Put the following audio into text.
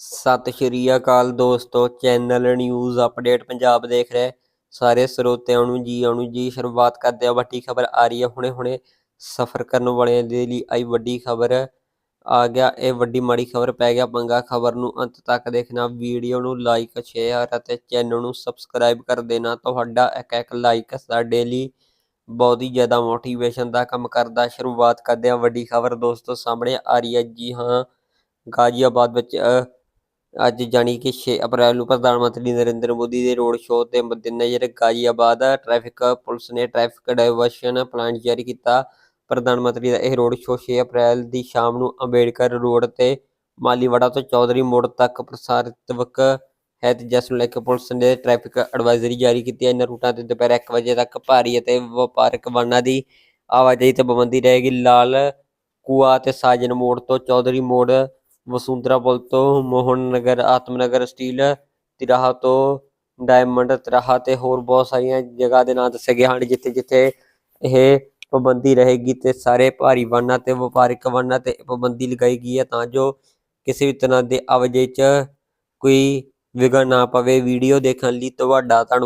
ਸਤਿ ਸ਼੍ਰੀ ਅਕਾਲ ਦੋਸਤੋ, channel news update Punjab ਦੇਖ ਰਹੇ। ਸਾਰੇ ਸਰੋਤਿਆਂ ਨੂੰ ਜੀ, ਆਉਣ ਜੀ, ਸ਼ੁਰੂਆਤ ਕਰਦੇ ਆ ਵੱਡੀ ਖਬਰ ਆ ਰਹੀ ਹੈ ਹੁਣੇ ਹੁਣੇ। ਸਫ਼ਰ ਕਰਨ ਵਾਲਿਆਂ ਦੇ ਲਈ ਆਈ ਵੱਡੀ ਖਬਰ। ਆ ਗਿਆ ਇਹ ਵੱਡੀ ਮਾੜੀ ਖਬਰ, ਪੈ ਗਿਆ ਪੰਗਾ। ਖਬਰ ਨੂੰ ਅੰਤ ਤੱਕ ਦੇਖਣਾ, ਵੀਡੀਓ ਨੂੰ ਲਾਈਕ ਸ਼ੇਅਰ ਅਤੇ ਚੈਨਲ ਨੂੰ ਸਬਸਕ੍ਰਾਈਬ ਕਰ ਦੇਣਾ। ਤੁਹਾਡਾ ਇੱਕ ਇੱਕ ਲਾਈਕ ਸਾਡੇ ਲਈ ਬਹੁਤ ਹੀ ਜ਼ਿਆਦਾ ਮੋਟੀਵੇਸ਼ਨ ਦਾ ਕੰਮ ਕਰਦਾ। ਸ਼ੁਰੂਆਤ ਕਰਦੇ ਆ ਵੱਡੀ ਖਬਰ ਦੋਸਤੋ, ਸਾਹਮਣੇ ਆ ਰਹੀ ਹੈ ਜੀ ਹਾਂ, ਗਾਜ਼ੀਆਬਾਦ ਵਿੱਚ ਅੱਜ ਜਾਣੀ ਕਿ 6 ਅਪ੍ਰੈਲ ਨੂੰ ਪ੍ਰਧਾਨ ਮੰਤਰੀ ਨਰਿੰਦਰ ਮੋਦੀ ਦੇ ਰੋਡ ਸ਼ੋਅ ਤੇ ਮੱਦੇਨਜ਼ਰ ਗਾਜ਼ੀਆਬਾਦ ਟ੍ਰੈਫਿਕ ਪੁਲਿਸ ਨੇ ਟ੍ਰੈਫਿਕ ਡਾਇਵਰਸ਼ਨ ਪਲਾਨ ਜਾਰੀ ਕੀਤਾ। ਪ੍ਰਧਾਨ ਮੰਤਰੀ ਦਾ ਇਹ ਰੋਡ ਸ਼ੋਅ 6 ਅਪ੍ਰੈਲ ਦੀ ਸ਼ਾਮ ਨੂੰ ਅੰਬੇਡਕਰ ਰੋਡ ਤੇ ਮਾਲੀਵਾੜਾ ਤੋਂ ਚੌਧਰੀ ਮੋੜ ਤੱਕ ਪ੍ਰਸਾਰਿਤਵਕ ਹੈ ਤੇ ਜਿਸ ਨੂੰ ਲੈ ਕੇ ਪੁਲਿਸ ਨੇ ਟ੍ਰੈਫਿਕ ਐਡਵਾਈਜ਼ਰੀ ਜਾਰੀ ਕੀਤੀ। ਹੈ ਇਹਨਾਂ ਰੂਟਾਂ ਤੇ ਦੁਪਹਿਰ 1 ਵਜੇ ਤੱਕ ਭਾਰੀ ਅਤੇ ਵਪਾਰਕ ਵਾਹਨਾਂ ਦੀ ਆਵਾਜਾਈ ਤੇ ਪਾਬੰਦੀ ਰਹੇਗੀ। ਲਾਲ ਕੁਆ ਤੇ ਸਾਜਨ ਮੋੜ ਤੋਂ ਚੌਧਰੀ ਮੋੜ ਵਸੁੰਧਰਾ ਪੁਲ ਤੋਂ ਮੋਹਨ ਨਗਰ ਆਤਮਨਗਰ ਸਟੀਲ ਤਿਰਾਹਾ ਤੋਂ ਡਾਇਮੰਡ ਤਿਰਾਹਾ ਤੇ ਹੋਰ ਬਹੁਤ ਸਾਰੀਆਂ ਜਗ੍ਹਾ ਦੇ ਨਾਂ ਦੱਸੇ ਗਏ ਹਨ ਜਿੱਥੇ ਜਿੱਥੇ ਇਹ ਪਾਬੰਦੀ ਰਹੇਗੀ ਤੇ ਸਾਰੇ ਭਾਰੀ ਵਾਹਨਾਂ ਤੇ ਵਪਾਰਿਕ ਵਾਹਨਾਂ ਤੇ ਪਾਬੰਦੀ ਲਗਾਈ ਗਈ ਹੈ ਤਾਂ ਜੋ ਕਿਸੇ ਵੀ ਤਰ੍ਹਾਂ ਦੇ ਆਵਾਜਾਈ 'ਚ ਕੋਈ ਵਿਘਨ ਨਾ ਪਵੇ ਵੀਡੀਓ ਦੇਖਣ ਲਈ ਤੁਹਾਡਾ ਧੰਨਵਾਦ